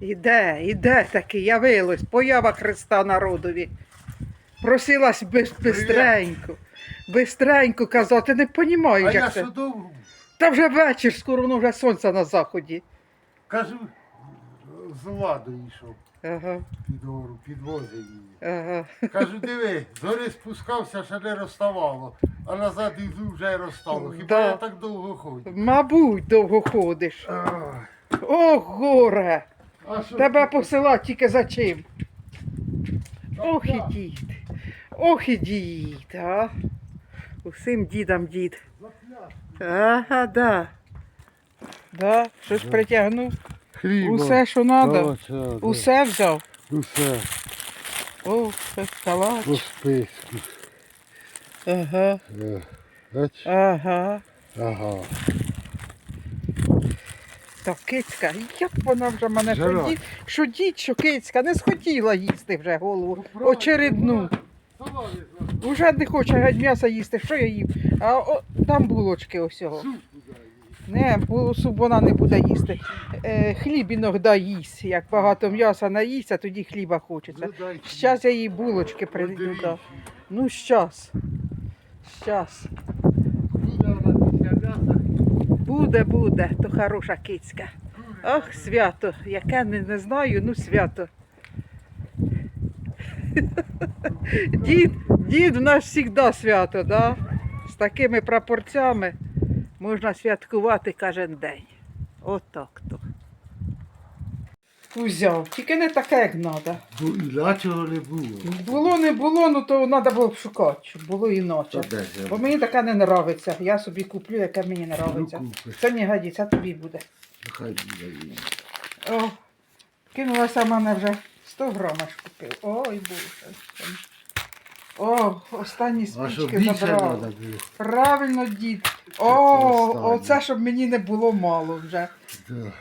Іде, іде таки, явилось, поява Христа народові. Просилась без, бистренько, бистренько казати, не А понімаю, я як це. що довго? Та вже вечір, скоро воно вже сонце на заході. Кажу, з ладою йшов Ага, під гору, підвозив її. ага. Кажу, диви, згори спускався, ще не розставало, а назад іду вже розстало. Хіба Да. я так довго ходжу? Мабуть, довго ходиш. Ах, О, горе! А що? Тебе посилати тільки за чим? Ох і дід. Ох і дід, а. Усім дідам дід. Ага, да. Да, щось притягнув. Хліба. Усе, що треба. Усе взяв. Усе. О, це салат. По списку. Ага, Е, Бач? ага. Ага. Так, кицька, як вона вже мене що дід, що дід, що кицька, не схотіла їсти вже голову. Ну, Очередну. Уже не хоче геть м'яса їсти, що я їм? А о, там булочки усього. Не, суп вона не буде їсти. Е, хліб іноді їсть. Як багато м'яса наїсть, а тоді хліба хочеться. Щас я їй булочки прийду. Ну, щас. Щас. Буде, буде, то хороша кицька. Ох, свято. Яке не, не знаю, ну свято. Дід, дід в нас завжди свято, да? з такими прапорцями можна святкувати кожен день. Отак то. Узяв, тільки не таке, як треба. Бо іначого не було. Було, не було, ну то треба було б шукати, щоб було іначе. Та де ж я? Бо мені таке не подобається. Я собі куплю, яке мені подобається. Ну, купиш. Це не годиться, тобі буде. Хай буде він. О, кинулася в мене вже 100 грамів ж купив. Ой, боже. О, останні А що спічки більше забрав. було? Правильно, дід. О, останнє. оце, щоб мені не було мало вже. Да.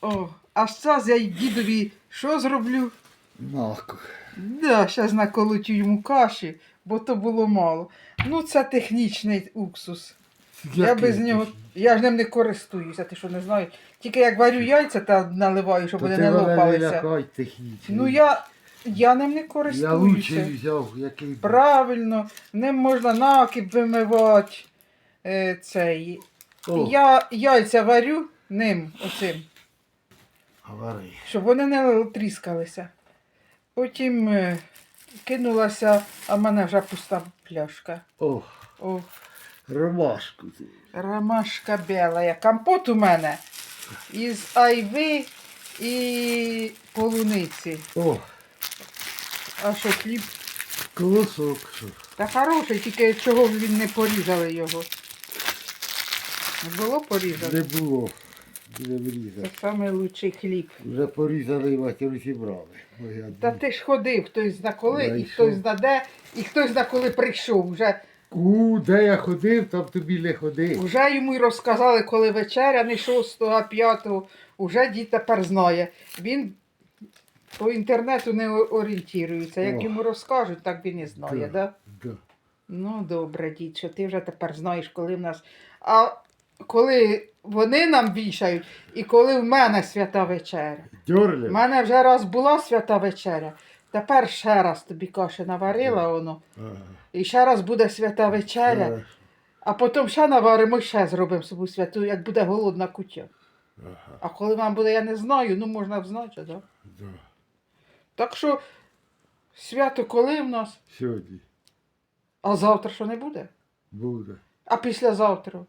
О, а зараз я й дідові що зроблю? Нако. Да, зараз наколотю йому каші, бо то було мало. Ну, це технічний уксус. Я без нього, я ж ним не користуюся, ти що не знаєш. Тільки як варю яйця та наливаю, щоб вони не лопалися. Ну я, я ним не Я користуюся. взяв, який... Правильно, ним можна накіп вимивати. Е, цей. О, Я яйця варю ним оцим, говори. щоб вони не тріскалися. Потім е, кинулася, а в мене вже пуста пляшка. О, О, ромашку ти. ромашка біла. Компот у мене із айви і полуниці. О, А що хліб? колосок. Та хороший, тільки чого він не порізали його. Не було порізано? Не було. Не Це врізав. найкращий хліб. Вже порізали і розібрали. Та ти ж ходив, хтось зна коли, і хтось зна де, і хтось зна коли прийшов. Вже, У, де я ходив, там тобі не ходив. вже йому й розказали, коли вечеря, не 6, а 5. Уже дід тепер знає. Він по інтернету не орієнтується. Як Ох. йому розкажуть, так він і знає, Да. да? Да. Ну, добре, дід, що ти вже тепер знаєш, коли в нас. А коли вони нам вішають, і коли в мене свята вечеря. У мене вже раз була свята вечеря. Тепер ще раз тобі каші наварила воно. І ще раз буде свята вечеря, Ага. а потім ще наваримо ще зробимо собі святу, як буде голодна кутя. Ага. А коли вам буде, я не знаю, ну можна взначити, да? Да. Так що свято коли в нас, Сьогодні а завтра що не буде? буде. А післязавтра.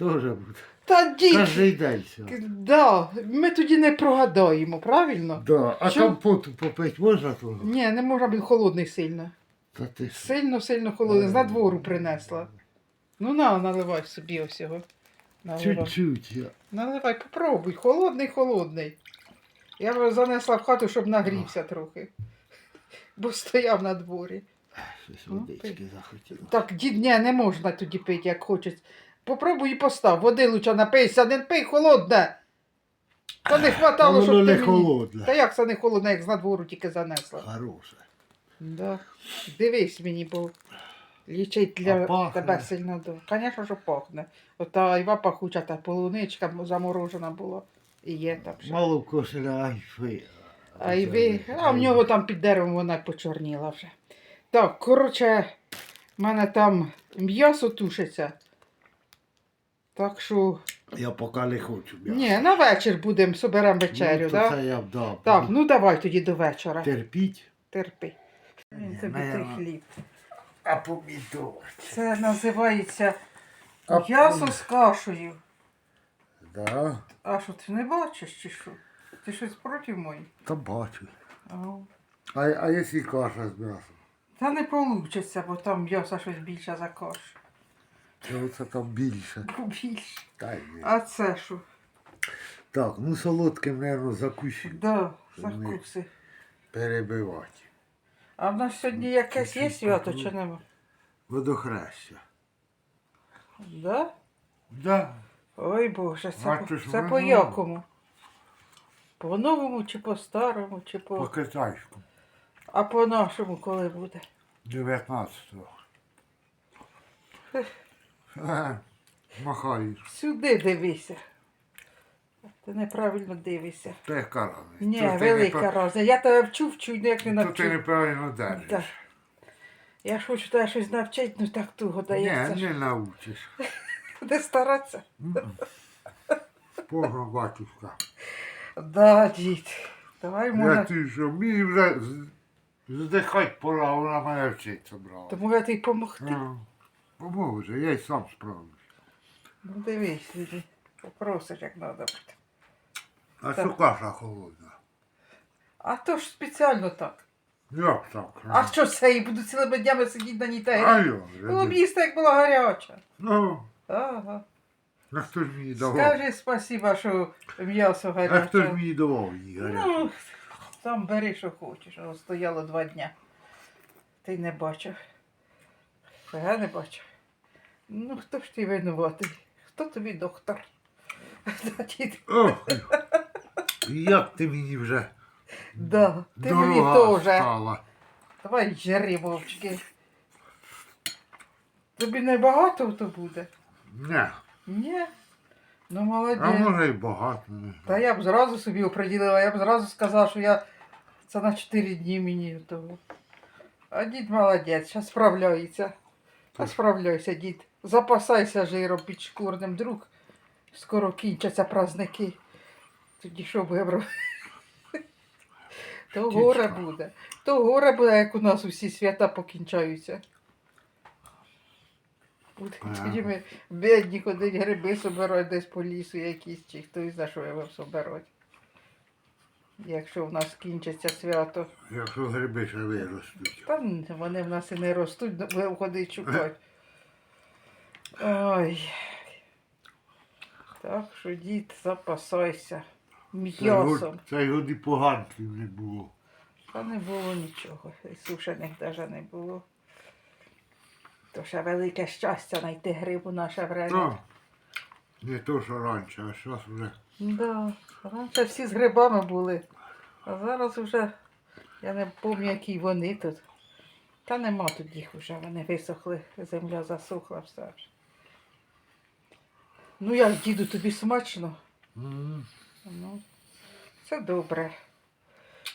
Тоже буде. Та дід, Кожний день сьогодні. да, ми тоді не прогадаємо, правильно? Да. А Що? компоту попити можна того? Ні, не можна він холодний сильно. Та ти що? Сильно, сильно холодний. З надвору принесла. Ну на, наливай собі ось його. Наливай. Чуть-чуть я. Наливай, попробуй. Холодний, холодний. Я його занесла в хату, щоб нагрівся трохи. Бо стояв на дворі. Щось Ну, водички захотіло. Так, дід, ні, не можна тоді пити, як хочеться. Попробуй і постав. Води лучше напийся, не пий холодне. Та не хватало, щоб воно ти не мені... холодне. Та як це не холодне, як з надвору тільки занесла. Хороше. Да. Дивись мені, бо лічить для пахне? тебе сильно. Звісно, що пахне. Ота айва пахуча, та полуничка заморожена була. І є там ще. Мало кошеля, ай ви. А й ви. А в нього там під деревом вона почорніла вже. Так, коротше, в мене там м'ясо тушиться. Так що. Я поки не хочу. м'яса. Ні, на вечір будемо, соберемо вечерю, ну, так? це я б дав. Так, ну давай тоді до вечора. Терпіть. Терпи. Він тобі той хліб. А помідор. Це називається А м'ясо пом- з кашею. Да, А що, ти не бачиш чи що? Ти щось проти мої? та бачу. Ау. А, а якщо каша з м'ясом? Та не вийде, бо там м'ясо щось більше за кашу. Це оце там більше. Ну, Більше. Та ні. А це що? Так, ну солодким, мабуть, закусю. Да, закуси. Перебивати. А в нас сьогодні якесь є свято чи ну. нема? Водохреща. Да? Да. Ой Боже, це, по, це воно. по якому? По новому чи по старому, чи по. По китайському. А по нашому коли буде? 19-го. Е, Махаєш. Сюди дивися. Ти неправильно дивишся. Та яка разниця? Ні, То ти велика не разниця. Я тебе вчу, вчу, ніяк не пра- То навчу. ти неправильно держиш. Так. Я ж хочу тебе щось навчити, ну так туго дається. Ні, не научиш. Де старатися? М-м. Батюшка. Да, дід. Давай Я ти що, мені вже з- здихать пора, вона мене вчиться брала. Тому я тобі помогти. Ну, Поможе, я й сам справлюсь. Ну дивись, діді. Попросиш, як треба буде. А що каша холодна? А то ж спеціально так. Як так? А що це? І буду цілими днями сидіти на ній та А гріти? йо, Було б їсти, як була гаряча. Ну, Ага. а хто ж мені давав? Скажи спасіба, що м'ясо А хто ж гаряче. мені давав її гарячу? Ну, сам бери, що хочеш. Воно стояло два дня. Ти не бачив. Я не бачив. Ну, хто ж ти винуватий? Хто тобі доктор? Ох, як ти мені вже Да, ти мені дорога теж. стала. Давай жри, мовчки. Тобі не багато то буде? Не, Ні. Ну а молодець. може й багато. не знаю. Та я б зразу собі оприділила, я б зразу сказала, що я це на 4 дні мені того. А дід молодець, зараз справляється. Та справляйся, дід. Запасайся жиром підшкурним, друг. Скоро кінчаться праздники. Тоді що будемо робити? То горе буде. То горе буде, як у нас усі свята покінчаються. Ага. Тоді ми бідні ходить гриби собирають десь по лісу якісь, чи хто за що його соберуть. Якщо в нас кінчиться свято. Якщо гриби ще виростуть. Та вони в нас і не ростуть, будемо ходити шукати. Ой. Так що дід, запасайся. М'ясом. Це й поганків не було. Та не було нічого. І сушених навіть не було. То ще велике щастя знайти гриб у наше время. Не то, що раніше, а зараз вже. Да. Раніше всі з грибами були. А зараз вже я не пам'ятаю, які вони тут. Та нема тут їх вже, вони висохли, земля засохла все. Ну як, діду, тобі смачно? М, Ну, це добре.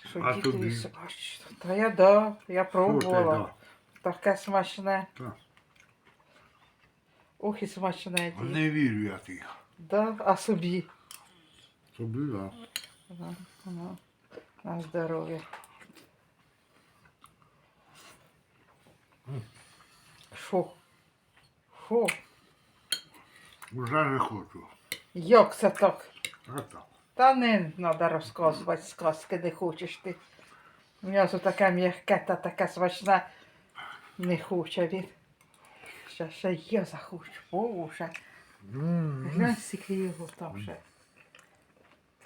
Що А дідові тобі? смачно. Та я да, я пробувала. да. Таке смачне. Так. Ох і смачне дід. Не вірю я ти. Да? А собі. Собі, да. Ага, ага. На здоров'я. Що? Що? Вже не хочу. Як це так? А так. Та не треба розказувати сказки, не хочеш ти. М'ясо таке м'яке та таке смачне. Не хоче він. Ще, ще я захочу. Боже. Глянь, скільки його там ще.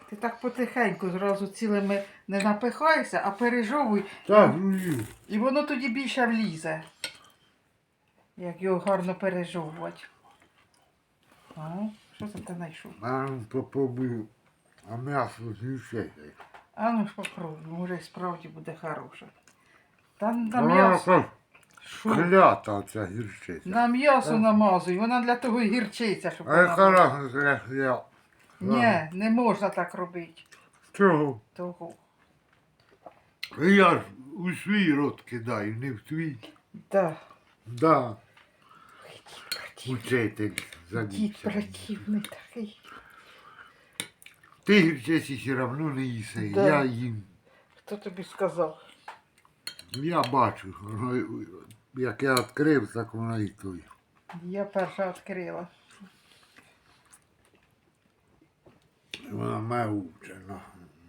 Ти так потихеньку зразу цілими не напихайся, а пережовуй, Так, ну, і воно тоді більше влізе. Як його гарно пережовувати. А, що це ти знайшов? а ну, попробую. А м'ясо зівчити. А ну ж попробуй, може і справді буде хороше. Та на м'ясо. Що? Клята оця гірчиця. На м'ясо намазуй, вона для того і гірчиця, щоб А вона яка була. разниця, як я Ні, не можна так робити. Чого? Того. Я ж у свій рот кидаю, не в твій. Да. Да. Учитель Дід противний такий. Ти гірчиці все одно не їси. Да. Я їм. Хто тобі сказав? Я бачу, воно, як я відкрив, так воно і той. Я перша відкрила. Вона мевче на,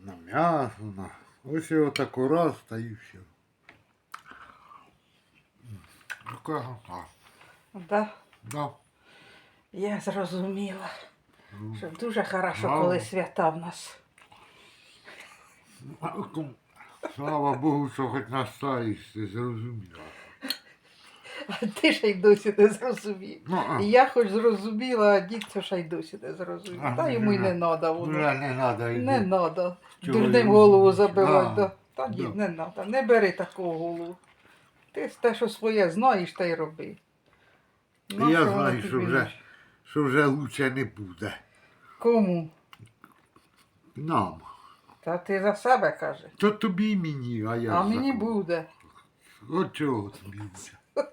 на м'ясо, на. Ось його тако раз та і все. Така гата. Да? Да. Я зрозуміла. Ну, Що дуже хорошо, Мало. коли свята в нас. Слава Богу, що хоч настаєш, ти зрозуміла. А ти ще й досі не зрозумів. Ну, а, я хоч зрозуміла, а дід це ще й досі не зрозумів. А, Та йому й не треба воно. вже не треба Не треба. Чого Дурним йому? голову забивати. Да. Та да. дід, не треба. Не бери такого голову. Ти те, що своє знаєш, та й роби. Ну, Я що воно знаю, що вже? Що вже лучше не буде. Кому? Нам. Та ти за себе каже. То тобі і мені, а я. А мені буде. От чого тобі.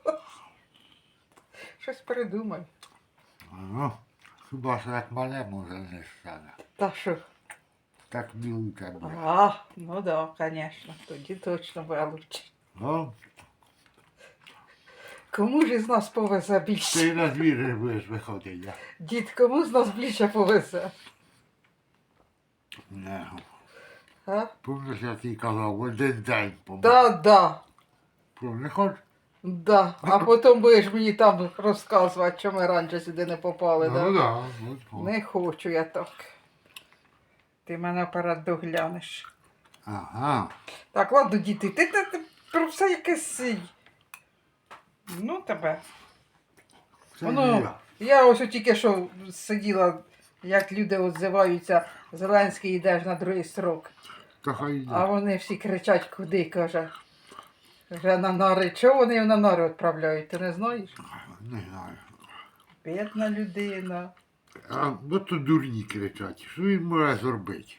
Щось придумай. Ну, хіба що як мале може не стане. Та що? Так лучше буде. А, ну да, звісно. Тоді точно буде лучше. Ну, Кому ж із нас повезе більше? ти на двір будеш виходити. Дід, кому з нас більше повезе? Не. А? Помниш, я тобі казав, один день помер. Да, да, Не хоч? да. А потім будеш мені там розказувати, що ми раніше сюди не попали, Ну да? да, от, от. Не хочу я так. Ти мене вперед доглянеш. Ага. Так, ладно, діти, ти, ти, ти про все якесь. Ну тебе. Воно, я. ось тільки що сиділа, як люди відзиваються, Зеленський йдеш на другий срок. Та хай йде. А вони всі кричать, куди, каже. Вже на нари. Чого вони на нари відправляють? Ти не знаєш? Не знаю. Бідна людина. А бо то дурні кричать. Що він може зробити?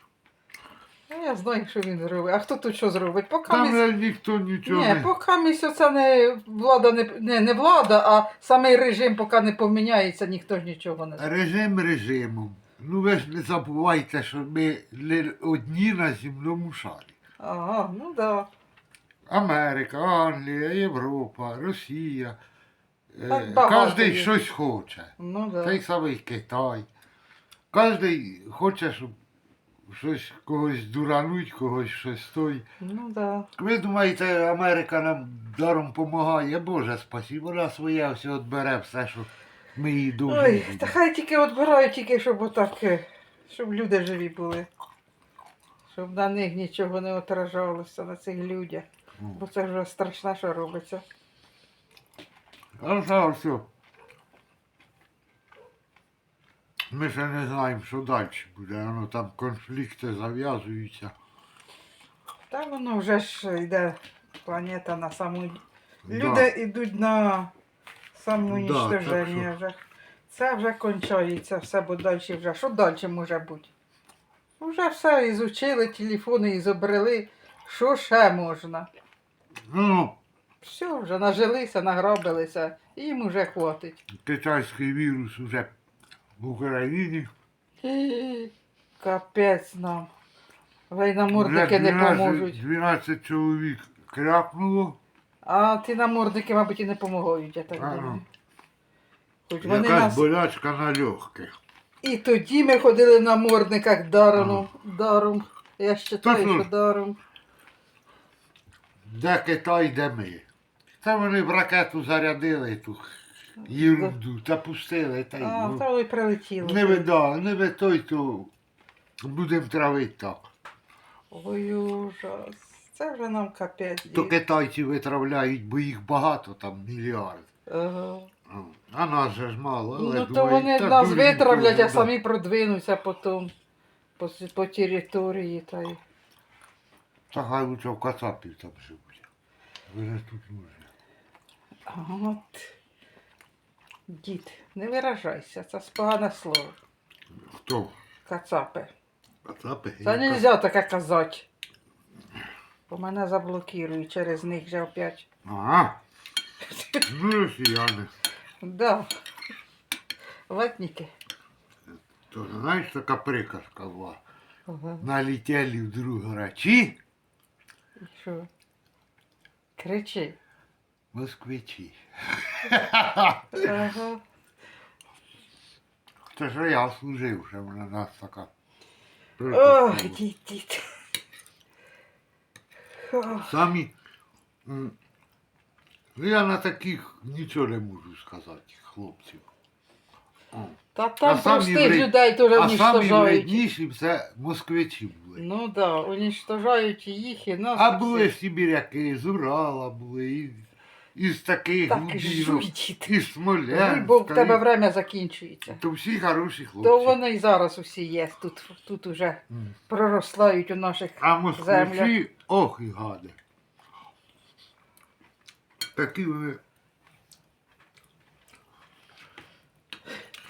Ну, я знаю, що він зробить. А хто тут що зробить? Поки Там місь... ніхто нічого Ні, не... поки місь оце не влада не, не, не влада, а самий режим поки не поміняється, ніхто ж нічого не зробить. Режим режимом. Ну ви ж не забувайте, що ми не одні на земному шарі. Ага, ну да. Америка, Англія, Європа, Росія. Так Е, Кожен щось хоче. Ну да. Той самий Китай. Кожен хоче, щоб щось когось дурануть, когось щось той. Ну да. Ви думаєте, Америка нам даром допомагає? Боже спасі, вона своє все відбере, все, що ми їй дуже. Ой, та хай тільки відбирають, тільки щоб отак, е, щоб люди живі були. Щоб на них нічого не отражалося, на цих людях. Бо це вже страшне, що робиться. А все. Ми ще не знаємо, що далі буде. Воно там конфлікти зав'язуються. Та воно вже ж йде планета на саму. Да. Люди йдуть на Да, самоуничтоження так вже. Це вже кончається, все, бо далі вже. Що далі може бути? Вже все ізучили, телефони ізобрели. Що ще можна? Ну, Все, вже нажилися, награбилися, їм уже хватить. китайський вірус вже в Україні. Капець нам. Намордники не поможуть. 12 чоловік крякнуло. А ті намордники, мабуть, і не допомагають, я так думаю. Хоч вони Якась нас... болячка на легких. І тоді ми ходили на мордниках даром. даром. Я вважаю, що даром. Де Китай, де ми. Це вони в ракету зарядили ту єрунду та пустили. Та й, А, ну, то й прилетіло. не ви, да, не ви той, то будемо травити так. Ой, ужас. Це вже нам капець. То дід. китайці витравляють, бо їх багато, там мільярд. Ага. Ну, А нас же ж мало. Але Ну то думаю, вони та нас витравлять, а да. самі продвинуться потім по, с- по території. Та й... Та хай лучше в Кацапів там живуть. Ви ж тут може. От. Дід, не виражайся, це погане слово. Хто? Кацапи. Кацапи. Це не можна таке казати. Бо мене заблокують через них же опять. Ага. Ну, росіяни. Да. Ватники. То знаєш, така приказка була. Ага. Налетели вдруг грачі, І що? Кричи. москвичі. Ага. Це що я служив, що вона нас така. Ох, дід, дід. Самі. м, Ну, я на таких нічого не можу сказати, хлопців. О. Та там самі простих вред- людей теж А самі уничтожають. вредніші це москвичі були. Ну да, уничтожають і їх, і нас. А і були всіх. сибіряки, з Урала були, і, із таких Так, із Ой, Смолянська. Бо в тебе і- время закінчується. То всі хороші хлопці. То вони і зараз усі є. Тут, тут уже М. пророслають у наших. А москвичі, ох і гади. Такі вони.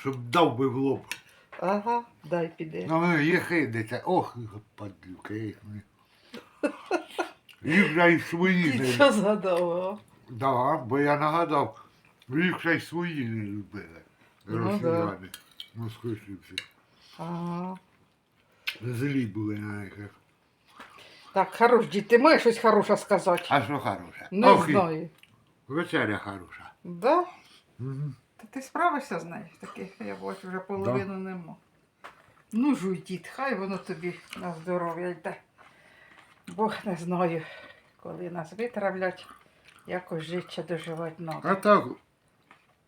Щоб дав би в лоб. Ага, дай піде. Ну вони єхидиться, ох, і падлюки їх. вони. Їх вже й свої Ти не що згадав? а? Да, бо я нагадав, їх ще й свої не любили. Ну, Росіяни. Москвичі всі. Ага. Злі були на них. Так, хорош, дід, ти маєш щось хороше сказати? А що хороше? Не Ох, і знаю. Вечеря хороша. Да? Угу. Та ти справишся з нею? Таких, я бачу, вже половину нема. Ну, жуй, дід, хай воно тобі на здоров'я йде. Бог не знаю, коли нас витравлять, якось життя доживати А так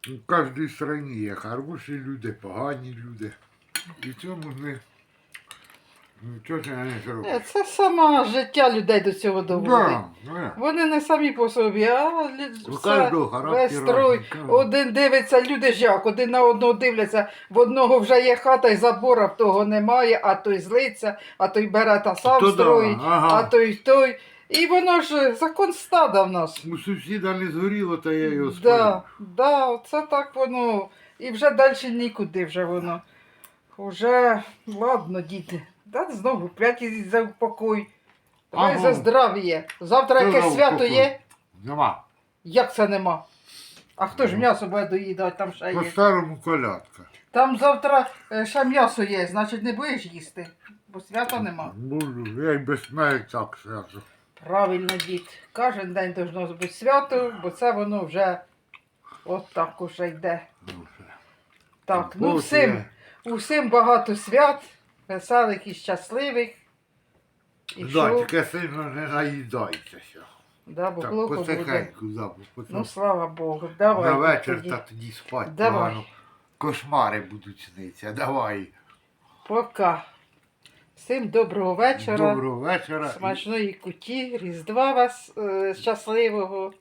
у кожній країні є хороші люди, погані люди. І цьому не нічого не зроблю. Е, Це саме життя людей до цього доводить. Да, да. Вони не самі по собі, а лю- У все, кожного весь характер строй. Один дивиться, люди ж як, один на одного дивляться, в одного вже є хата і забора, в того немає, а той злиться, а той бере та сам То да, строїть, ага. а той той. І воно ж закон стада в нас. У сусіда не згоріло, то я його Да, да, це так воно. І вже далі нікуди вже воно. Уже, ладно, діти. Да, знову п'ять і за упокой. Давай Ага. за здрав'я. Завтра Що якесь за свято упокой? є? Нема. Як це нема? А хто ж Ну. м'ясо буде доїдати, там ще По є. старому колядка. Там завтра е, ще м'ясо є, значить не будеш їсти, бо свята нема. Буду, я й без мене так сразу. Правильно, дід. Кожен день должно бути свято, бо це воно вже от так уже йде. Ну. Так, ну всім, усім багато свят, веселих і щасливих. І Да, що? тільки сильно не наїдайтеся. Да, бо Так, плохо буде. потихеньку, да, бо потім Ну, слава Богу, давай. на вечір тоді. та тоді спать Давай. погано. Кошмари будуть снитися. Давай. Пока. Всім доброго вечора. Доброго вечора. Смачної куті, Різдва вас е, щасливого.